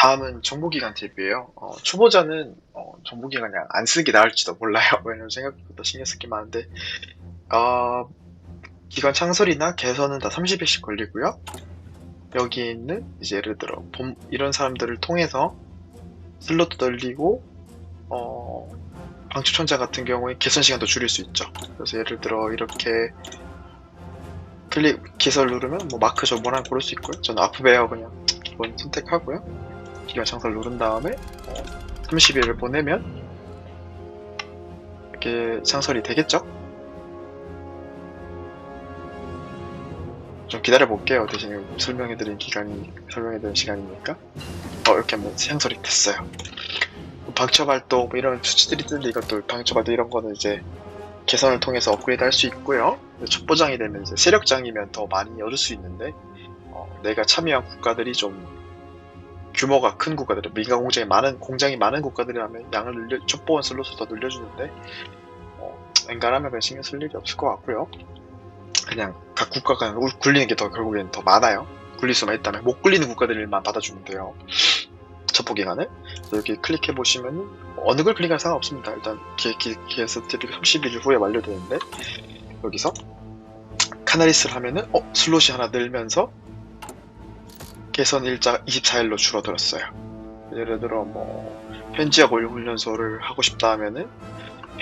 다음은 정보기관 팁이에요. 어, 초보자는 어, 정보기관 그냥 안 쓰기 나을지도 몰라요. 왜냐면 생각보다 신경 쓸게 많은데 어, 기관 창설이나 개선은 다 30일씩 걸리고요. 여기 있는 이제 예를 들어 봄- 이런 사람들을 통해서 슬롯도 늘리고 어, 방출천자 같은 경우에 개선 시간도 줄일 수 있죠. 그래서 예를 들어 이렇게 클릭 개설 누르면 뭐 마크 저 원하는 고를 수 있고요. 저는 아프베어 그냥 기본 선택하고요. 기관 창설 누른 다음에 어, 30일을 보내면 이렇게 창설이 되겠죠? 좀 기다려 볼게요. 대신 설명해드린 기간이 설명해드린 시간이니까 어 이렇게 하면 창설이 됐어요. 방첩 활동 뭐 이런 수치들이 뜨는데 이것도 방첩 활동 이런 거는 이제 개선을 통해서 업그레이드 할 수 있고요. 첩보장이 되면 이제 세력장이면 더 많이 얻을 수 있는데 어, 내가 참여한 국가들이 좀 규모가 큰 국가들, 민간 공장이 많은 공장이 많은 국가들이라면 양을 늘려 첩보원 슬롯을 더 늘려주는데 어, 웬간하면 그냥 신경 쓸 일이 없을 것 같고요. 그냥 각 국가가 울- 굴리는 게 더 결국엔 더 많아요. 굴릴 수만 있다면 못 굴리는 국가들만 받아주면 돼요. 첩보 기간을 여기 클릭해 보시면 어느 걸 클릭할 상관없습니다. 일단 기, 기, 기에서들이 30일 후에 완료되는데 여기서 카나리스를 하면은 어 슬롯이 하나 늘면서 개선 일자 24일로 줄어들었어요. 예를 들어 뭐 현지학 올 훈련소를 하고 싶다 하면은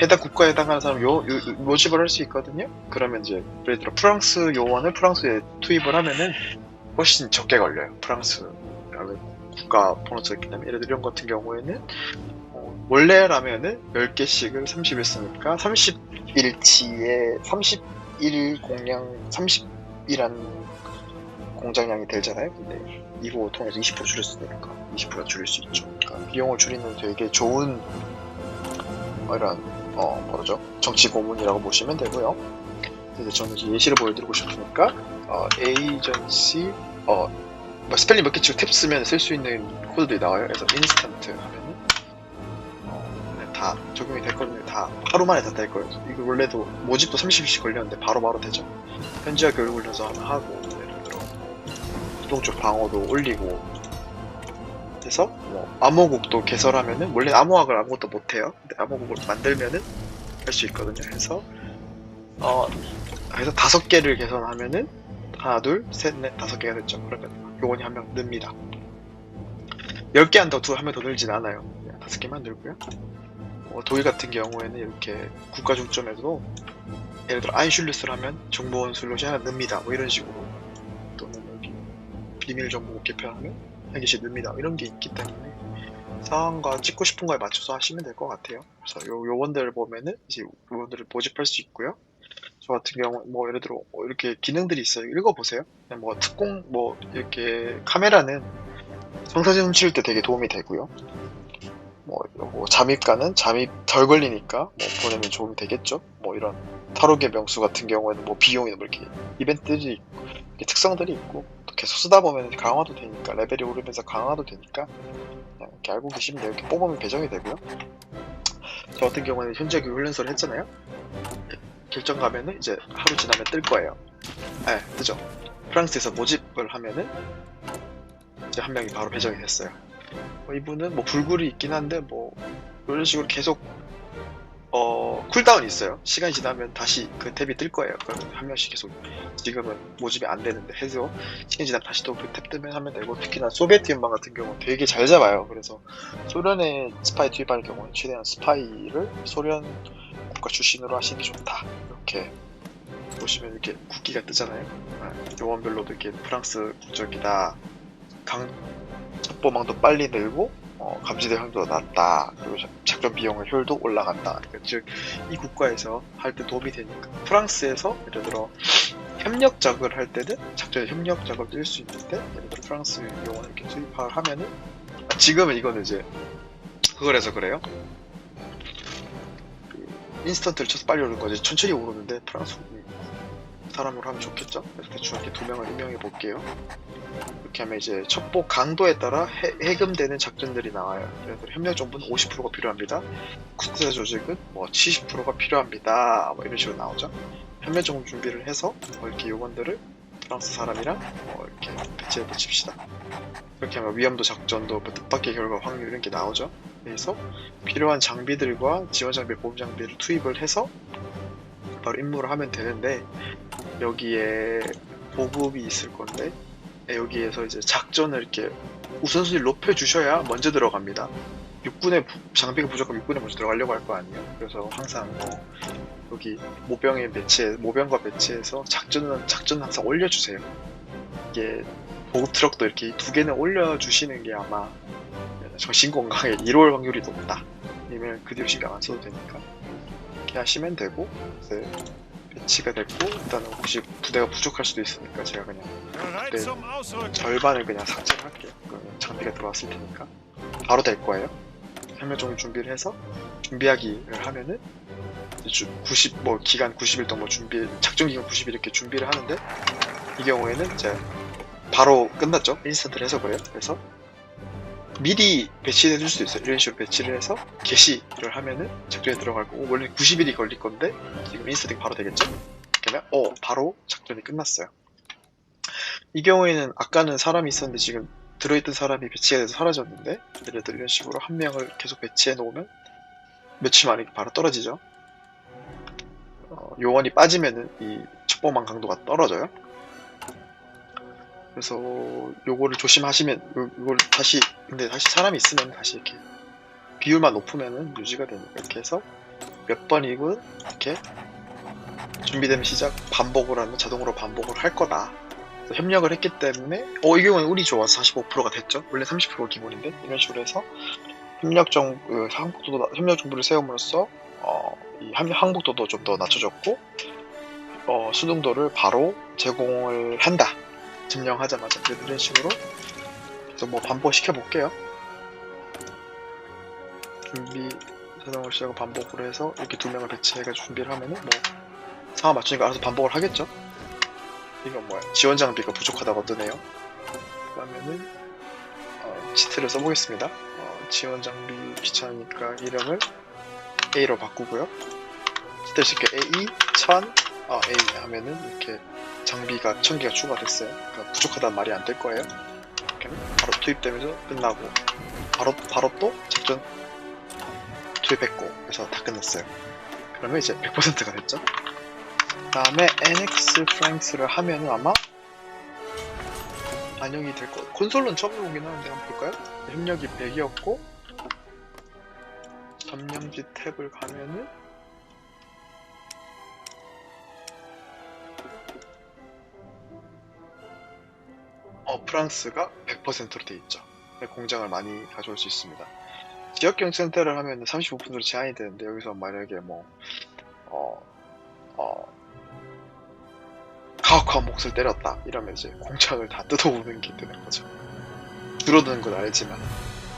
해당 국가에 해당하는 사람 요, 요 모집을 할 수 있거든요. 그러면 이제 예를 들어 프랑스 요원을 프랑스에 투입을 하면은 훨씬 적게 걸려요. 프랑스 국가 번호가 있기 때문에 예를 들어 이런 같은 경우에는 어, 원래라면은 10개씩을 30일 쓰니까 30일치에 31 공량 30이란 공장량이 되잖아요. 근데 이거 통해서 20% 줄일 수 있으니까 20% 줄일 수 있죠. 그러니까 비용을 줄이는 되게 좋은 어, 이런 어 뭐죠 정치 고문이라고 보시면 되고요. 이제 저는 이제 예시를 보여드리고 싶으니까 어, 에이전시 어뭐 스펠링 몇 개 치고 탭 쓰면 쓸 수 있는 코드들이 나와요. 그래서 인스턴트 하면은 어, 그냥 다 적용이 됐거든요. 다 하루 만에 다 될 거예요. 이거 원래도 모집도 30일씩 걸렸는데 바로바로 되죠. 현지화 교육 훈련소 하나 하고 동적 방어도 올리고 그래서 뭐 암호국도 개설하면은 원래 암호학을 아무것도 못해요. 근데 암호국을 만들면은 할 수 있거든요. 그래서 어 그래서 다섯 개를 개선하면은 하나 둘셋넷 다섯 개가 됐죠. 그러면 요원이 한 명 늡니다. 10개 한다고 두한 명 더 늘진 않아요. 그냥 다섯 개만 늘고요. 뭐 독일 같은 경우에는 이렇게 국가 중점에서도 예를 들어 아인슐루스를 하면 정보원 슬롯이 하나 늡니다. 뭐 이런 식으로 비밀 정보 개편하면 한 개씩 늡니다. 이런 게 있기 때문에 상황과 찍고 싶은 거에 맞춰서 하시면 될 것 같아요. 그래서 요 요원들을 보면은 이제 요원들을 모집할 수 있고요. 저 같은 경우 뭐 예를 들어 뭐 이렇게 기능들이 있어요. 읽어보세요. 뭐 특공 뭐 이렇게 카메라는 성사진 훔칠 때 되게 도움이 되고요. 뭐, 뭐 잠입가는 잠입 덜 걸리니까 뭐 보내면 도움이 되겠죠. 뭐 이런 탈옥의 명수 같은 경우에는 뭐 비용이 뭐 이렇게 이벤트들이 이렇게 특성들이 있고 또 계속 쓰다 보면 강화도 되니까 레벨이 오르면서 강화도 되니까 그냥 이렇게 알고 계시면 돼요. 이렇게 뽑으면 배정이 되고요. 저 같은 경우에는 현재 그 훈련소를 했잖아요. 결정 가면은 이제 하루 지나면 뜰 거예요. 네, 뜨죠. 프랑스에서 모집을 하면은 이제 한 명이 바로 배정이 됐어요. 뭐 이분은 뭐 불굴이 있긴 한데 뭐 이런 식으로 계속 어 쿨다운이 있어요. 시간이 지나면 다시 그 탭이 뜰 거예요. 그럼 한 명씩 계속 지금은 모집이 안 되는데 해서 시간 지나면 다시 또 그 탭 뜨면 하면 되고 특히나 소비에트 연방 같은 경우 는 되게 잘 잡아요. 그래서 소련에 스파이 투입할 경우는 최대한 스파이를 소련 국가 출신으로 하시는 게 좋다. 이렇게 보시면 이렇게 국기가 뜨잖아요. 아, 요원별로도 이렇게 프랑스 국적이다. 강 첩보망도 빨리 늘고 어, 감지대 확률도 낮다. 그리고 작- 작전 비용의 효율도 올라간다. 그러니까 즉 이 국가에서 할 때 도움이 되니까 프랑스에서 예를 들어 협력 작업을 할 때는 작전 협력 작업을 뛸 수 있는데 예를 들어 프랑스 요원을 이렇게 투입을 하면은 아, 지금은 이거는 이제 그걸 해서 그래요. 인스턴트를 쳐서 빨리 오르는 거지 천천히 오르는데 프랑스 사람으로 하면 좋겠죠? 그래서 대충 이렇게 두 명을 임명해 볼게요. 이렇게 하면 이제 첩보 강도에 따라 해, 해금되는 작전들이 나와요. 들어 협력 정보는 50%가 필요합니다. 국제 조직은 뭐 70%가 필요합니다. 뭐 이런 식으로 나오죠. 협력 정보 준비를 해서 뭐 이렇게 요원들을 프랑스 사람이랑 어, 이렇게 배치해 붙입시다. 그렇게 하면 위험도 작전도 뭐 뜻밖의 결과 확률 이런 게 나오죠. 그래서 필요한 장비들과 지원 장비, 보험 장비를 투입을 해서 바로 임무를 하면 되는데 여기에 보급이 있을 건데 여기에서 이제 작전을 이렇게 우선순위를 높여 주셔야 먼저 들어갑니다. 육군의 부- 장비가 부족하면 육군에 먼저 들어가려고 할 거 아니에요. 그래서 항상 뭐 여기 모병에 배치해 모병과 배치해서 작전은 작전 항상 올려주세요. 이게 보급 트럭도 이렇게 두 개는 올려주시는 게 아마 정신 건강에 이로울 확률이 높다. 아니면 그 뒤로 신경 안 써도 되니까 이렇게 하시면 되고 이제 배치가 됐고 일단은 혹시 부대가 부족할 수도 있으니까 제가 그냥 Ausrücken. 절반을 그냥 삭제를 할게요. 장비가 들어왔을 테니까 바로 될 거예요. 협력종 준비를 해서 준비하기를 하면은 이제 주- 90, 뭐 기간 90일 동안 뭐 준비, 작전 기간 90일 이렇게 준비를 하는데 이 경우에는 이제 바로 끝났죠. 인스턴트를 해서 그래요. 그래서 미리 배치해 줄 수도 있어요. 이런 식으로 배치를 해서 게시를 하면은 작전에 들어갈 거고 원래 90일이 걸릴 건데 지금 인스턴트 바로 되겠죠? 그러면 어 바로 작전이 끝났어요. 이 경우에는 아까는 사람이 있었는데 지금 들어있던 사람이 배치가 돼서 사라졌는데 예를 들어 이런 식으로 한 명을 계속 배치해 놓으면 며칠 만에 바로 떨어지죠. 어, 요원이 빠지면은 이 첩보망 강도가 떨어져요. 그래서 요거를 조심하시면 요, 이걸 다시 근데 다시 사람이 있으면 다시 이렇게 비율만 높으면은 유지가 되니까 이렇게 해서 몇 번이고 이렇게 준비되면 시작 반복을 하면 자동으로 반복을 할 거다. 협력을 했기 때문에 어 이 경우는 운이 좋아서 45%가 됐죠. 원래 30%가 기본인데 이런 식으로 해서 협력 정 그, 항복도도 나- 협력 정보를 세움으로써 어, 이 함- 항복도도 좀 더 낮춰졌고 어, 수능도를 바로 제공을 한다. 그래서 이런 식으로 그래서 뭐 반복 시켜 볼게요. 준비 자동으로 시작하고 반복으로 해서 이렇게 두 명을 배치해가지고 준비를 하면은 뭐 상황 맞추니까 알아서 반복을 하겠죠. 이건 뭐야? 지원 장비가 부족하다고 뜨네요. 그러면은 어, 치트를 써보겠습니다. 어, 지원 장비 귀찮으니까 이름을 A로 바꾸고요. 치트 쉽게 A 1000 어, A 하면은 이렇게 장비가 1000개가 추가됐어요. 그러니까 부족하다는 말이 안 될 거예요. 바로 투입되면서 끝나고 바로 바로 또 작전 투입했고 그래서 다 끝났어요. 그러면 이제 100%가 됐죠. 다음에 NX 프랭스를 하면은 아마 반영이 될 거예요. 콘솔은 처음 해보긴 하는데 한번 볼까요? 협력이 100이었고 점령지 탭을 가면은 프랑스가 100%로 돼 있죠. 네, 공장을 많이 가져올 수 있습니다. 지역경 센터를 하면 35%로 제한이 되는데 여기서 만약에 뭐 어, 어, 가혹한 몫을 때렸다 이러면 이제 공장을 다 뜯어오는 게 되는 거죠. 줄어드는 건 알지만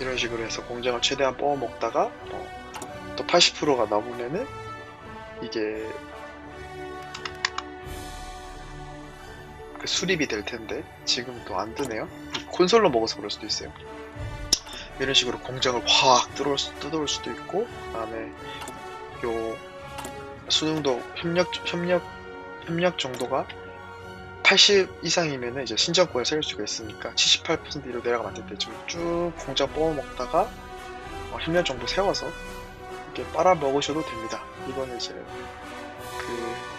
이런 식으로 해서 공장을 최대한 뽑아먹다가 어, 또 80%가 남으면은 이게 수립이 될 텐데 지금 또 안 뜨네요. 콘솔로 먹어서 그럴 수도 있어요. 이런 식으로 공장을 확 뜯어올, 수, 뜯어올 수도 있고 그다음에 요 수능도 협력 협력 협력 정도가 80 이상이면은 이제 신정권을 세울 수가 있으니까 78%로 내려가면 안 된대. 지금 쭉 공장 뽑아먹다가 어, 협력 정도 세워서 이렇게 빨아먹으셔도 됩니다. 이거는 이제 그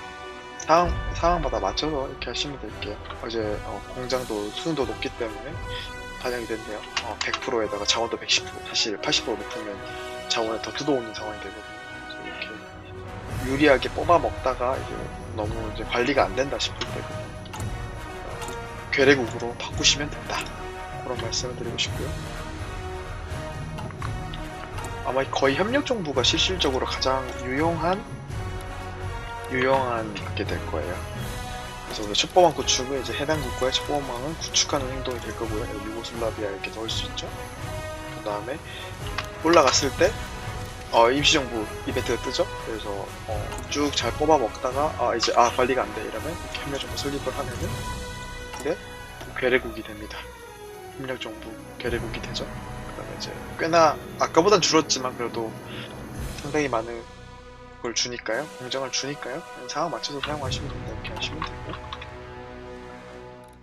상황 상황마다 맞춰서 이렇게 하시면 될게요. 어제 어, 공장도 수능도 높기 때문에 반영이 됐네요. 어, 100%에다가 자원도 110% 사실 80% 높으면 자원을 더 뜯어오는 상황이 되거든요. 이렇게 유리하게 뽑아 먹다가 이제 너무 이제 관리가 안 된다 싶을 때 괴뢰국으로 바꾸시면 된다. 그런 말씀을 드리고 싶고요. 아마 거의 협력 정부가 실질적으로 가장 유용한 유용한 게 될 거예요. 그래서 우리 첩보망 구축은 이제 해당 국가의 첩보망을 구축하는 행동이 될 거고요. 유고슬라비아 이렇게 넣을 수 있죠. 그 다음에 올라갔을 때 어, 임시정부 이벤트가 뜨죠. 그래서 어, 쭉 잘 뽑아 먹다가 아 이제 아 관리가 안 돼 이러면 이렇게 협력정부 설립을 하면은 이제 괴뢰국이 됩니다. 협력정부 괴뢰국이 되죠. 그다음에 이제 꽤나 아까보단 줄었지만 그래도 상당히 많은 걸 주니까요. 공정을 주니까요. 상황 맞춰서 사용하시면 됩니다. 이렇게 하시면 되고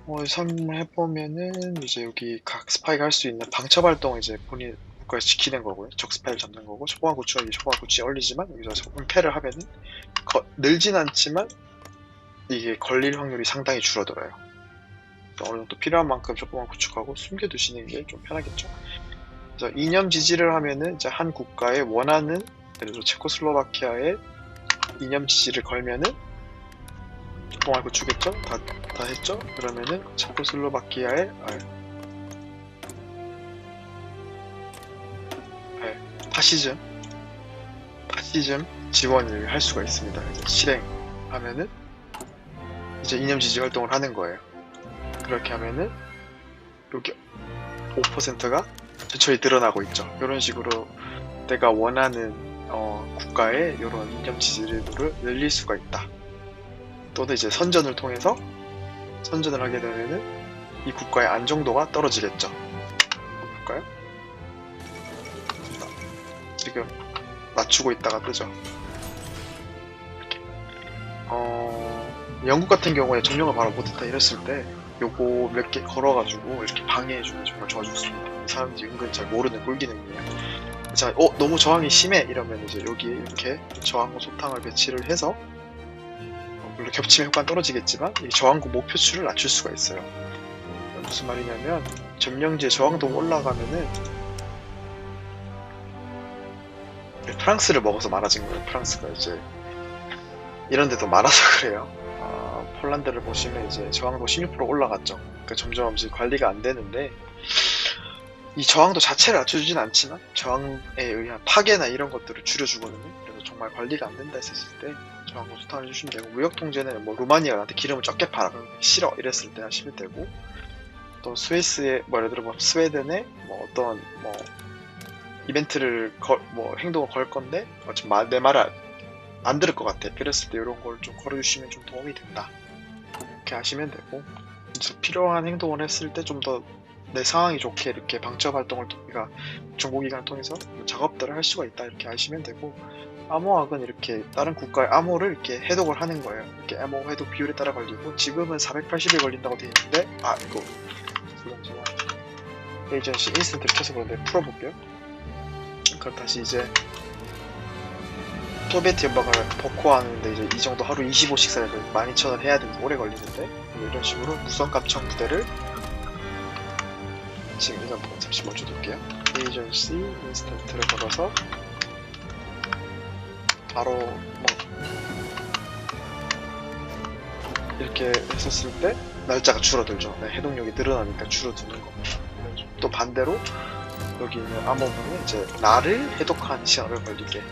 어, 설명해보면은 이제 여기 각 스파이가 할 수 있는 방첩 활동을 이제 본인 국가에서 지키는 거고요. 적 스파이를 잡는 거고 초보화 구축하기 초보화 구축이 얼리지만 여기서 은폐를 하면은 거- 늘진 않지만 이게 걸릴 확률이 상당히 줄어들어요. 어느 정도 필요한 만큼 초보화 구축하고 숨겨두시는 게 좀 편하겠죠. 그래서 이념 지지를 하면은 이제 한 국가에 원하는 들어 체코슬로바키아에 이념 지지를 걸면은 초보화 구축했죠? 다, 다 했죠? 그러면은 체코슬로바키아에 아, 파시즘 파시즘 지원을 할 수가 있습니다. 그래서 실행하면은 이제 이념 지지 활동을 하는 거예요. 그렇게 하면은 여기 5%가 천천히 늘어나고 있죠. 이런 식으로 내가 원하는 어, 국가의 이런 이념 지지를 늘릴 수가 있다. 또는 이제 선전을 통해서 선전을 하게 되면은 이 국가의 안정도가 떨어지겠죠. 볼까요? 지금 낮추고 있다가 뜨죠. 어, 영국 같은 경우에 점령을 바로 못했다 이랬을 때 요거 몇 개 걸어가지고 이렇게 방해해주면 정말 좋아졌습니다. 이 사람들이 은근 잘 모르는 꿀기능이에요. 자, 어, 너무 저항이 심해! 이러면 이제 여기에 이렇게 저항고 소탕을 배치를 해서 어, 물론 겹치면 효과는 떨어지겠지만 이 저항고 목표치를 낮출 수가 있어요. 무슨 말이냐면 점령지의 저항도가 올라가면은 프랑스를 먹어서 많아진 거예요. 프랑스가 이제 이런 데도 많아서 그래요. 아, 폴란드를 보시면 이제 저항도 16% 올라갔죠. 그러니까 점점 이제 관리가 안 되는데 이 저항도 자체를 낮춰주진 않지만 저항에 의한 파괴나 이런 것들을 줄여주거든요. 그래서 정말 관리가 안 된다 했을 때 저항도 수탄을 주시면 되고 무역 통제는 뭐 루마니아가 나한테 기름을 적게 팔아 싫어 이랬을 때 하시면 되고 또 스위스에 뭐 예를 들어 뭐 스웨덴에 뭐 어떤 뭐 이벤트를 걸, 뭐 행동을 걸 건데 어차피 말- 내 말을 안 들을 것 같아. 그랬을 때 이런 걸 좀 걸어주시면 좀 도움이 된다. 이렇게 하시면 되고 필요한 행동을 했을 때 좀더 내 상황이 좋게 이렇게 방첩 활동을 통- 그러니까 정보기관을 통해서 작업들을 할 수가 있다 이렇게 하시면 되고 암호학은 이렇게 다른 국가의 암호를 이렇게 해독을 하는 거예요. 이렇게 암호 해독 비율에 따라 걸리고 지금은 480일 걸린다고 되어 있는데 아 이거 잠깐만 에이전시 인스턴트를 켜서 그런데 풀어볼게요. 그럼 다시 이제 소비에트 연방을 복호하는데 이제 이 정도 하루 25씩 사서 12,000원 해야 되는 오래 걸리는데 이런 식으로 무선 감청 부대를 지금 이건 뭐 잠시 멈춰둘게요. 에이전시 인스턴트를 걸어서 바로 뭐 이렇게 했었을 때 날짜가 줄어들죠. 네, 해독력이 늘어나니까 줄어드는 겁니다. 또 반대로 여기 있는 암호문은 이제 나를 해독하는 시간을 걸리게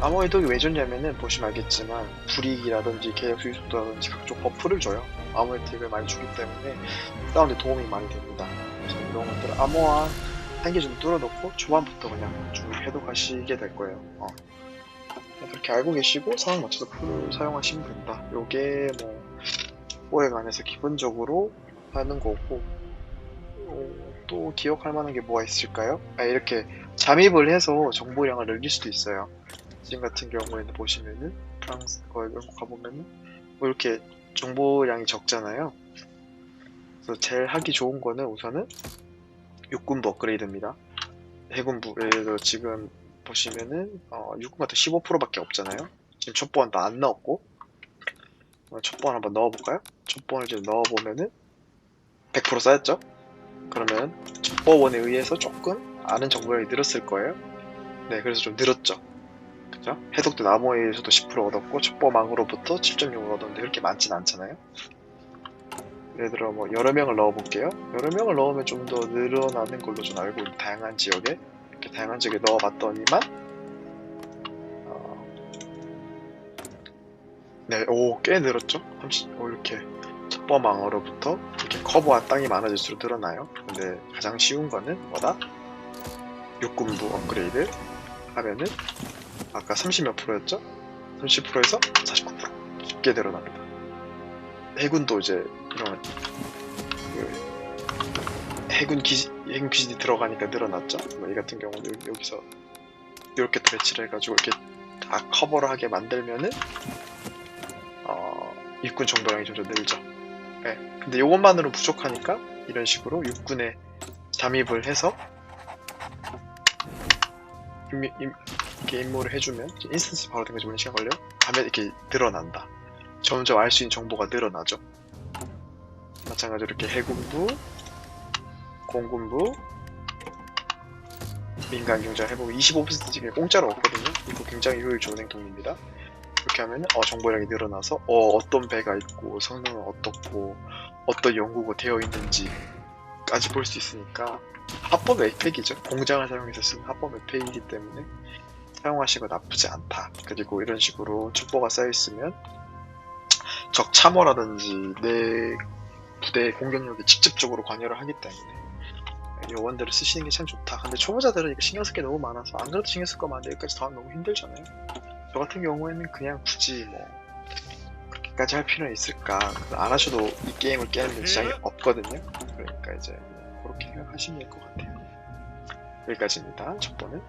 암호 해독이 왜 좋냐면은 보시면 알겠지만 불이익이라든지 계약 수익 속도라든지 각종 버프를 줘요 암호 혜택을 많이 주기 때문에 다운에 도움이 많이 됩니다 이런 것들을 암호화 한 개 정도 뚫어놓고 초반부터 그냥 쭉 해독하시게 될 거예요 어. 그렇게 알고 계시고 상황 맞춰서 풀을 사용하시면 된다 요게 뭐 오해가 안에서 기본적으로 하는 거고 어, 또 기억할 만한 게 뭐가 있을까요? 아, 이렇게 잠입을 해서 정보량을 늘릴 수도 있어요. 지금 같은 경우에는 보시면은 프랑스 거 영국 가보면은 뭐 이렇게 정보량이 적잖아요. 그래서 제일 하기 좋은 거는 우선은 육군부 업그레이드입니다. 해군부 예를 들어 지금 보시면은 어, 육군 같은 15%밖에 없잖아요. 지금 첩보원도 안 넣었고 어, 첩보원 한번 넣어볼까요? 첩보원을 이제 넣어보면은 100% 쌓였죠? 그러면 첩보원에 의해서 조금 아는 정보량이 늘었을 거예요. 네, 그래서 좀 늘었죠. 그죠? 해독된 암호에 의해서도 10% 얻었고 첩보망으로부터 7.6을 얻었는데 그렇게 많진 않잖아요. 예를 들어 뭐 여러 명을 넣어 볼게요. 여러 명을 넣으면 좀 더 늘어나는 걸로 좀 알고 다양한 지역에 이렇게 다양한 지역에 넣어 봤더니만 어... 네, 오, 꽤 늘었죠? 30, 오, 이렇게 첩보망으로부터 이렇게 커버한 땅이 많아질수록 늘어나요. 근데 가장 쉬운 거는 뭐다? 육군부 업그레이드 하면은 아까 30몇 프로였죠? 30%에서 49% 쉽게 늘어납니다. 해군도 이제 이런 그 해군 기지 해군 기지 들어가니까 늘어났죠. 뭐 이 같은 경우는 여기- 여기서 이렇게 또 배치를 해가지고 이렇게 다 커버를 하게 만들면은 어, 육군 정보량이 점점 늘죠. 네, 근데 이것만으로 부족하니까 이런 식으로 육군에 잠입을 해서 임무를 해주면 인스턴스 바로 된 거지 물론 시간 걸려 가면 이렇게 늘어난다 점점 알 수 있는 정보가 늘어나죠 마찬가지로 이렇게 해군부 공군부 민간 경제 해보면 25% 지금 공짜로 없거든요 이거 굉장히 효율 좋은 행동입니다 이렇게 하면 어, 정보량이 늘어나서 어, 어떤 배가 있고 성능은 어떻고 어떤 연구가 되어 있는지까지 볼 수 있으니까 합법 웹팩이죠. 공장을 사용해서 쓰는 합법 웹팩이기 때문에 사용하시고 나쁘지 않다. 그리고 이런 식으로 첩보가 쌓여 있으면 적 참호라든지 내 부대의 공격력에 직접적으로 관여를 하기 때문에 요원들을 쓰시는 게 참 좋다. 근데 초보자들은 이거 신경 쓸 게 너무 많아서 안 그래도 신경 쓸 거면 안 돼. 여기까지 더 하면 너무 힘들잖아요. 저 같은 경우에는 그냥 굳이 뭐 그렇게까지 할 필요는 있을까? 안 하셔도 이 게임을 깨는 지장이 없거든요. 그러니까 이제 뭐 그렇게 생각하시면 될 것 같아요. 여기까지입니다. 첫 번은